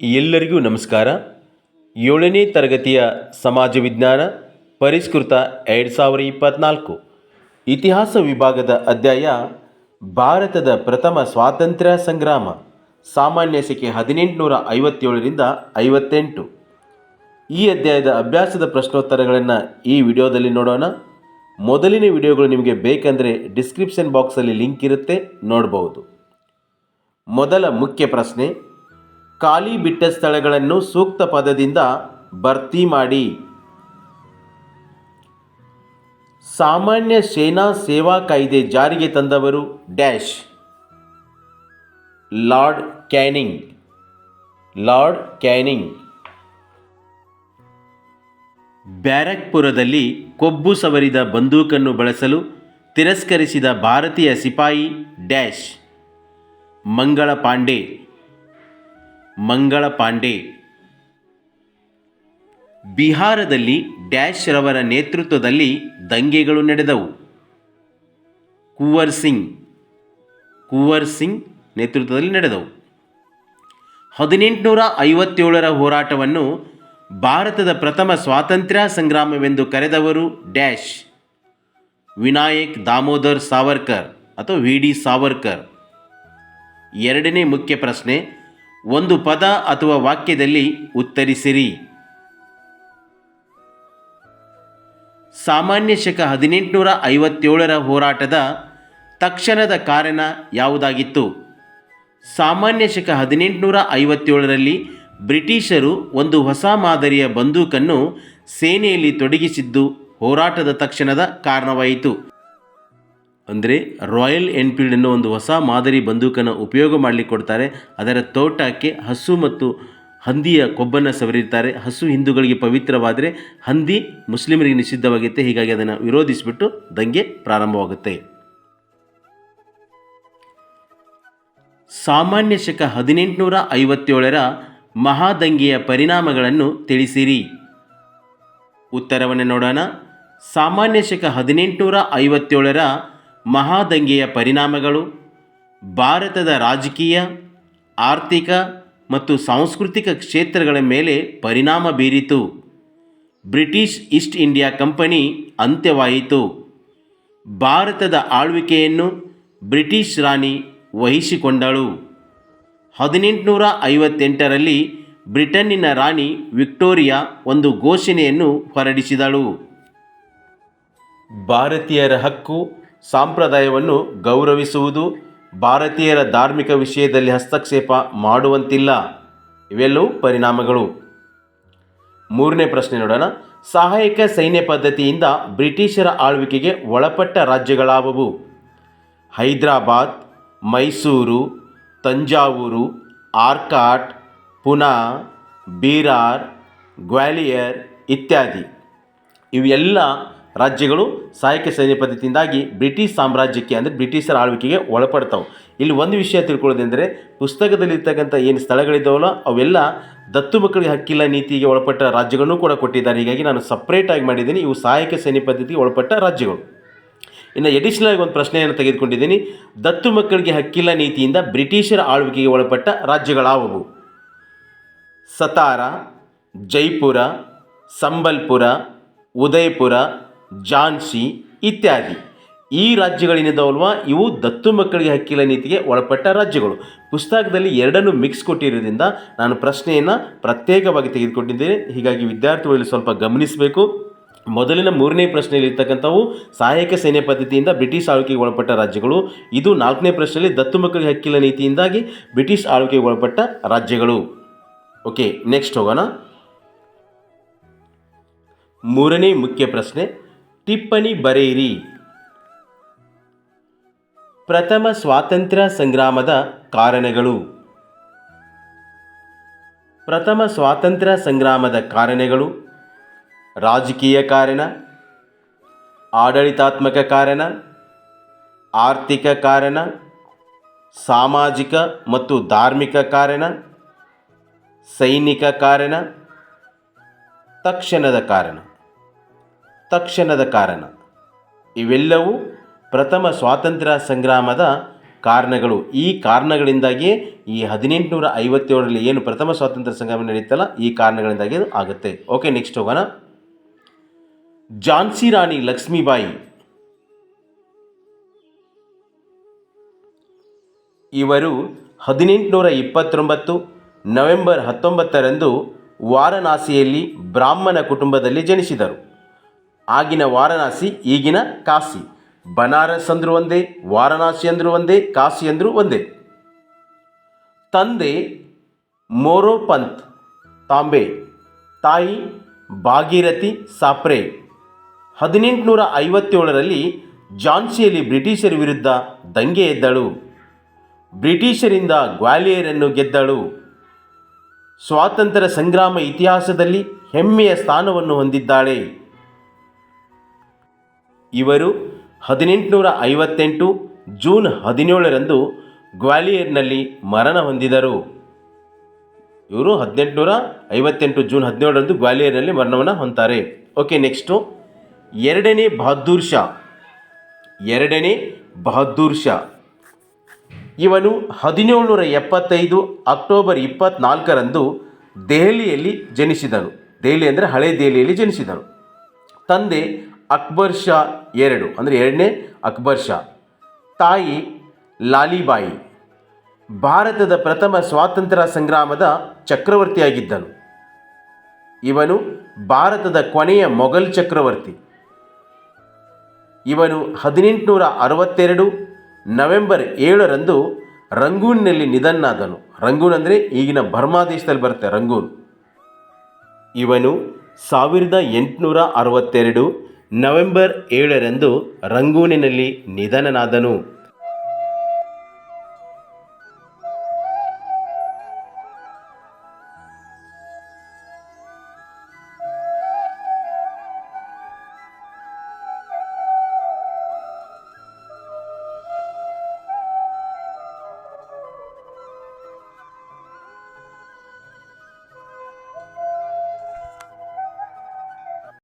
ಎಲ್ಲರಿಗೂ ನಮಸ್ಕಾರ. ಏಳನೇ ತರಗತಿಯ ಸಮಾಜ ವಿಜ್ಞಾನ ಪರಿಷ್ಕೃತ ಎರಡು ಸಾವಿರ ಇಪ್ಪತ್ತ್ನಾಲ್ಕು ಇತಿಹಾಸ ವಿಭಾಗದ ಅಧ್ಯಾಯ ಭಾರತದ ಪ್ರಥಮ ಸ್ವಾತಂತ್ರ್ಯ ಸಂಗ್ರಾಮ, ಸಾಮಾನ್ಯ ಶಕೆ ಹದಿನೆಂಟುನೂರ ಐವತ್ತೇಳರಿಂದ ಐವತ್ತೆಂಟು. ಈ ಅಧ್ಯಾಯದ ಅಭ್ಯಾಸದ ಪ್ರಶ್ನೋತ್ತರಗಳನ್ನು ಈ ವಿಡಿಯೋದಲ್ಲಿ ನೋಡೋಣ. ಮೊದಲಿನ ವಿಡಿಯೋಗಳು ನಿಮಗೆ ಬೇಕೆಂದರೆ ಡಿಸ್ಕ್ರಿಪ್ಷನ್ ಬಾಕ್ಸಲ್ಲಿ ಲಿಂಕ್ ಇರುತ್ತೆ ನೋಡಬಹುದು ಮೊದಲ ಮುಖ್ಯ ಪ್ರಶ್ನೆ ಖಾಲಿ ಬಿಟ್ಟ ಸ್ಥಳಗಳನ್ನು ಸೂಕ್ತ ಪದದಿಂದ ಭರ್ತಿ ಮಾಡಿ. ಸಾಮಾನ್ಯ ಸೇನಾ ಸೇವಾ ಕಾಯ್ದೆ ಜಾರಿಗೆ ತಂದವರು dash. Lord Canning. Lord Canning. ಬ್ಯಾರಕ್ಪುರದಲ್ಲಿ ಕೊಬ್ಬು ಸವರಿದ ಬಂದೂಕನ್ನು ಬಳಸಲು ತಿರಸ್ಕರಿಸಿದ ಭಾರತೀಯ ಸಿಪಾಯಿ ಡ್ಯಾಶ್. ಮಂಗಳ ಪಾಂಡೆ ಮಂಗಳ ಪಾಂಡೆ ಬಿಹಾರದಲ್ಲಿ ಡ್ಯಾಶ್ ರವರ ನೇತೃತ್ವದಲ್ಲಿ ದಂಗೆಗಳು ನಡೆದವು. ಕುವರ್ ಸಿಂಗ್. ಕುವರ್ ಸಿಂಗ್ ನೇತೃತ್ವದಲ್ಲಿ ನಡೆದವು. ಹದಿನೆಂಟುನೂರ ಐವತ್ತೇಳರ ಹೋರಾಟವನ್ನು ಭಾರತದ ಪ್ರಥಮ ಸ್ವಾತಂತ್ರ್ಯ ಸಂಗ್ರಾಮವೆಂದು ಕರೆದವರು ಡ್ಯಾಶ್. ವಿನಾಯಕ್ ದಾಮೋದರ್ ಸಾವರ್ಕರ್ ಅಥವಾ ವಿ ಡಿ ಸಾವರ್ಕರ್. ಎರಡನೇ ಮುಖ್ಯ ಪ್ರಶ್ನೆ ಒಂದು ಪದ ಅಥವಾ ವಾಕ್ಯದಲ್ಲಿ ಉತ್ತರಿಸಿರಿ. ಸಾಮಾನ್ಯ ಶಕ ಹದಿನೆಂಟುನೂರ ಐವತ್ತೇಳರ ಹೋರಾಟದ ತಕ್ಷಣದ ಕಾರಣ ಯಾವುದಾಗಿತ್ತು? ಸಾಮಾನ್ಯ ಶಕ ಹದಿನೆಂಟುನೂರ ಐವತ್ತೇಳರಲ್ಲಿ ಬ್ರಿಟಿಷರು ಒಂದು ಹೊಸ ಮಾದರಿಯ ಬಂದೂಕನ್ನು ಸೇನೆಯಲ್ಲಿ ತೊಡಗಿಸಿದ್ದು ಹೋರಾಟದ ತಕ್ಷಣದ ಕಾರಣವಾಯಿತು. ಅಂದರೆ ರಾಯಲ್ ಎನ್ಫೀಲ್ಡ್ ಅನ್ನೋ ಒಂದು ಹೊಸ ಮಾದರಿ ಬಂದೂಕನ್ನು ಉಪಯೋಗ ಮಾಡಲಿಕ್ಕೆ ಕೊಡ್ತಾರೆ. ಅದರ ತೋಟಕ್ಕೆ ಹಸು ಮತ್ತು ಹಂದಿಯ ಕೊಬ್ಬನ್ನು ಸವರಿರ್ತಾರೆ. ಹಸು ಹಿಂದೂಗಳಿಗೆ ಪವಿತ್ರವಾದರೆ ಹಂದಿ ಮುಸ್ಲಿಮರಿಗೆ ನಿಷಿದ್ಧವಾಗುತ್ತೆ. ಹೀಗಾಗಿ ಅದನ್ನು ವಿರೋಧಿಸಿಬಿಟ್ಟು ದಂಗೆ ಪ್ರಾರಂಭವಾಗುತ್ತೆ. ಸಾಮಾನ್ಯ ಶಕ ಹದಿನೆಂಟುನೂರ ಐವತ್ತೇಳರ ಮಹಾದಂಗೆಯ ಪರಿಣಾಮಗಳನ್ನು ತಿಳಿಸಿರಿ. ಉತ್ತರವನ್ನು ನೋಡೋಣ. ಸಾಮಾನ್ಯ ಶಕ ಹದಿನೆಂಟುನೂರ ಐವತ್ತೇಳರ ಮಹಾದಂಗೆಯ ಪರಿಣಾಮಗಳು, ಭಾರತದ ರಾಜಕೀಯ, ಆರ್ಥಿಕ ಮತ್ತು ಸಾಂಸ್ಕೃತಿಕ ಕ್ಷೇತ್ರಗಳ ಮೇಲೆ ಪರಿಣಾಮ ಬೀರಿತು. ಬ್ರಿಟಿಷ್ ಈಸ್ಟ್ ಇಂಡಿಯಾ ಕಂಪನಿ ಅಂತ್ಯವಾಯಿತು. ಭಾರತದ ಆಳ್ವಿಕೆಯನ್ನು ಬ್ರಿಟಿಷ್ ರಾಣಿ ವಹಿಸಿಕೊಂಡಳು. ಹದಿನೆಂಟುನೂರ ಐವತ್ತೆಂಟರಲ್ಲಿ ಬ್ರಿಟನ್ನಿನ ರಾಣಿ ವಿಕ್ಟೋರಿಯಾ ಒಂದು ಘೋಷಣೆಯನ್ನು ಹೊರಡಿಸಿದಳು. ಭಾರತೀಯರ ಹಕ್ಕು ಸಂಪ್ರದಾಯವನ್ನು ಗೌರವಿಸುವುದು ಭಾರತೀಯರ ಧಾರ್ಮಿಕ ವಿಷಯದಲ್ಲಿ ಹಸ್ತಕ್ಷೇಪ ಮಾಡುವಂತಿಲ್ಲ. ಇವೆಲ್ಲವೂ ಪರಿಣಾಮಗಳು. ಮೂರನೇ ಪ್ರಶ್ನೆ ನೋಡೋಣ. ಸಹಾಯಕ ಸೈನ್ಯ ಪದ್ಧತಿಯಿಂದ ಬ್ರಿಟಿಷರ ಆಳ್ವಿಕೆಗೆ ಒಳಪಟ್ಟ ರಾಜ್ಯಗಳಾವವು? ಹೈದರಾಬಾದ್, ಮೈಸೂರು, ತಂಜಾವೂರು, ಆರ್ಕಾಟ್, ಪುನಾ, ಬೀರಾರ್, ಗ್ವಾಲಿಯರ್ ಇತ್ಯಾದಿ. ಇವೆಲ್ಲ ರಾಜ್ಯಗಳು ಸಹಾಯಕ ಸೈನ್ಯ ಪದ್ಧತಿಯಿಂದಾಗಿ ಬ್ರಿಟಿಷ್ ಸಾಮ್ರಾಜ್ಯಕ್ಕೆ ಅಂದರೆ ಬ್ರಿಟಿಷರ ಆಳ್ವಿಕೆಗೆ ಒಳಪಡ್ತಾವೆ. ಇಲ್ಲಿ ಒಂದು ವಿಷಯ ತಿಳ್ಕೊಳ್ಳೋದೆಂದರೆ ಪುಸ್ತಕದಲ್ಲಿರ್ತಕ್ಕಂಥ ಏನು ಸ್ಥಳಗಳಿದ್ದಾವಲ್ಲ, ಅವೆಲ್ಲ ದತ್ತು ಮಕ್ಕಳಿಗೆ ಹಕ್ಕಿಲ್ಲ ನೀತಿಗೆ ಒಳಪಟ್ಟ ರಾಜ್ಯಗಳನ್ನು ಕೂಡ ಕೊಟ್ಟಿದ್ದಾರೆ. ಹೀಗಾಗಿ ನಾನು ಸಪ್ರೇಟಾಗಿ ಮಾಡಿದ್ದೀನಿ. ಇವು ಸಹಾಯಕ ಸೈನ್ಯ ಪದ್ಧತಿಗೆ ಒಳಪಟ್ಟ ರಾಜ್ಯಗಳು. ಇನ್ನು ಎಡಿಷನಲ್ ಆಗಿ ಒಂದು ಪ್ರಶ್ನೆಯನ್ನು ತೆಗೆದುಕೊಂಡಿದ್ದೀನಿ. ದತ್ತು ಮಕ್ಕಳಿಗೆ ಹಕ್ಕಿಲ್ಲ ನೀತಿಯಿಂದ ಬ್ರಿಟಿಷರ ಆಳ್ವಿಕೆಗೆ ಒಳಪಟ್ಟ ರಾಜ್ಯಗಳಾವವು? ಸತಾರ, ಜೈಪುರ, ಸಂಬಲ್ಪುರ, ಉದಯಪುರ ಝಾನ್ಸಿ ಇತ್ಯಾದಿ. ಈ ರಾಜ್ಯಗಳೇನಿದ್ದಾವಲ್ವ ಇವು ದತ್ತು ಮಕ್ಕಳಿಗೆ ಹಕ್ಕಿಲ್ಲ ನೀತಿಗೆ ಒಳಪಟ್ಟ ರಾಜ್ಯಗಳು. ಪುಸ್ತಕದಲ್ಲಿ ಎರಡನ್ನು ಮಿಕ್ಸ್ ಕೊಟ್ಟಿರೋದ್ರಿಂದ ನಾನು ಪ್ರಶ್ನೆಯನ್ನು ಪ್ರತ್ಯೇಕವಾಗಿ ತೆಗೆದುಕೊಂಡಿದ್ದೇನೆ. ಹೀಗಾಗಿ ವಿದ್ಯಾರ್ಥಿಗಳಲ್ಲಿ ಸ್ವಲ್ಪ ಗಮನಿಸಬೇಕು. ಮೊದಲಿನ ಮೂರನೇ ಪ್ರಶ್ನೆಯಲ್ಲಿ ಇರ್ತಕ್ಕಂಥವು ಸಹಾಯಕ ಸೇನೆ ಪದ್ಧತಿಯಿಂದ ಬ್ರಿಟಿಷ್ ಆಳ್ವಿಕೆಗೆ ಒಳಪಟ್ಟ ರಾಜ್ಯಗಳು. ಇದು ನಾಲ್ಕನೇ ಪ್ರಶ್ನೆಯಲ್ಲಿ ದತ್ತು ಮಕ್ಕಳಿಗೆ ಹಕ್ಕಿಲ್ಲ ನೀತಿಯಿಂದಾಗಿ ಬ್ರಿಟಿಷ್ ಆಳ್ವಿಕೆಗೆ ಒಳಪಟ್ಟ ರಾಜ್ಯಗಳು. ಓಕೆ ನೆಕ್ಸ್ಟ್ ಹೋಗೋಣ. ಮೂರನೇ ಮುಖ್ಯ ಪ್ರಶ್ನೆ. ಟಿಪ್ಪಣಿ ಬರೆಯಿರಿ. ಪ್ರಥಮ ಸ್ವಾತಂತ್ರ್ಯ ಸಂಗ್ರಾಮದ ಕಾರಣಗಳು. ಪ್ರಥಮ ಸ್ವಾತಂತ್ರ್ಯ ಸಂಗ್ರಾಮದ ಕಾರಣಗಳು. ರಾಜಕೀಯ ಕಾರಣ. ಆಡಳಿತಾತ್ಮಕ ಕಾರಣ. ಆರ್ಥಿಕ ಕಾರಣ. ಸಾಮಾಜಿಕ ಮತ್ತು ಧಾರ್ಮಿಕ ಕಾರಣ. ಸೈನಿಕ ಕಾರಣ. ತಕ್ಷಣದ ಕಾರಣ. ತಕ್ಷಣದ ಕಾರಣ. ಇವೆಲ್ಲವೂ ಪ್ರಥಮ ಸ್ವಾತಂತ್ರ್ಯ ಸಂಗ್ರಾಮದ ಕಾರಣಗಳು. ಈ ಕಾರಣಗಳಿಂದಾಗಿಯೇ ಈ ಹದಿನೆಂಟುನೂರ ಐವತ್ತೇಳರಲ್ಲಿ ಏನು ಪ್ರಥಮ ಸ್ವಾತಂತ್ರ್ಯ ಸಂಗ್ರಾಮ ನಡೀತಲ್ಲ ಈ ಕಾರಣಗಳಿಂದಾಗಿ ಆಗುತ್ತೆ. ಓಕೆ ನೆಕ್ಸ್ಟ್ ಹೋಗೋಣ. ಝಾನ್ಸಿ ರಾಣಿ ಲಕ್ಷ್ಮೀಬಾಯಿ. ಇವರು ಹದಿನೆಂಟುನೂರ ಇಪ್ಪತ್ತೊಂಬತ್ತು ನವೆಂಬರ್ ಹತ್ತೊಂಬತ್ತರಂದು ವಾರಣಾಸಿಯಲ್ಲಿ ಬ್ರಾಹ್ಮಣ ಕುಟುಂಬದಲ್ಲಿ ಜನಿಸಿದರು. ಆಗಿನ ವಾರಣಾಸಿ, ಈಗಿನ ಕಾಶಿ. ಬನಾರಸ್ ಅಂದರೂ ಒಂದೇ, ವಾರಣಾಸಿ ಅಂದರೂ ಒಂದೇ, ಕಾಶಿ ಅಂದರೂ ಒಂದೇ. ತಂದೆ ಮೋರೋಪಂತ್, ತಾಂಬೆ. ತಾಯಿ ಭಾಗೀರಥಿ ಸಾಪ್ರೆ. ಹದಿನೆಂಟುನೂರ ಐವತ್ತೇಳರಲ್ಲಿ ಝಾನ್ಸಿಯಲ್ಲಿ ಬ್ರಿಟಿಷರ ವಿರುದ್ಧ ದಂಗೆ ಎದ್ದಳು. ಬ್ರಿಟಿಷರಿಂದ ಗ್ವಾಲಿಯರನ್ನು ಗೆದ್ದಳು. ಸ್ವಾತಂತ್ರ್ಯ ಸಂಗ್ರಾಮ ಇತಿಹಾಸದಲ್ಲಿ ಹೆಮ್ಮೆಯ ಸ್ಥಾನವನ್ನು ಹೊಂದಿದ್ದಾಳೆ. ಇವರು ಹದಿನೆಂಟುನೂರ ಐವತ್ತೆಂಟು ಜೂನ್ ಹದಿನೇಳರಂದು ಗ್ವಾಲಿಯರ್ನಲ್ಲಿ ಮರಣ ಹೊಂದಿದರು. ಇವರು ಹದಿನೆಂಟುನೂರ ಐವತ್ತೆಂಟು ಜೂನ್ ಹದಿನೇಳರಂದು ಗ್ವಾಲಿಯರ್ನಲ್ಲಿ ಮರಣವನ್ನು ಹೊಂತಾರೆ ಓಕೆ, ನೆಕ್ಸ್ಟು. ಎರಡನೇ ಬಹದ್ದೂರ್ ಶಾ. ಎರಡನೇ ಬಹದ್ದೂರ್ ಶಾ. ಇವನು ಹದಿನೇಳುನೂರ ಎಪ್ಪತ್ತೈದು ಅಕ್ಟೋಬರ್ ಇಪ್ಪತ್ನಾಲ್ಕರಂದು ದೆಹಲಿಯಲ್ಲಿ ಜನಿಸಿದನು. ದೆಹಲಿ ಅಂದರೆ ಹಳೆ ದೆಹಲಿಯಲ್ಲಿ ಜನಿಸಿದನು. ತಂದೆ ಅಕ್ಬರ್ ಶಾ ಎರಡು, ಅಂದರೆ ಎರಡನೇ ಅಕ್ಬರ್ ಶಾ. ತಾಯಿ ಲಾಲಿಬಾಯಿ, ಭಾರತದ ಪ್ರಥಮ ಸ್ವಾತಂತ್ರ್ಯ ಸಂಗ್ರಾಮದ ಚಕ್ರವರ್ತಿಯಾಗಿದ್ದನು. ಇವನು ಭಾರತದ ಕೊನೆಯ ಮೊಘಲ್ ಚಕ್ರವರ್ತಿ. ಇವನು ಹದಿನೆಂಟುನೂರ ಅರವತ್ತೆರಡು ನವೆಂಬರ್ ಏಳರಂದು ರಂಗೂನ್ನಲ್ಲಿ ನಿಧನಾದನು ರಂಗೂನ್ ಅಂದರೆ ಈಗಿನ ಬರ್ಮಾ ದೇಶದಲ್ಲಿ ಬರುತ್ತೆ, ರಂಗೂನ್. ಇವನು ಸಾವಿರದ ಎಂಟುನೂರ ಅರವತ್ತೆರಡು ನವೆಂಬರ್ ಏಳರಂದು ರಂಗೂನಿನಲ್ಲಿ ನಿಧನನಾದನು.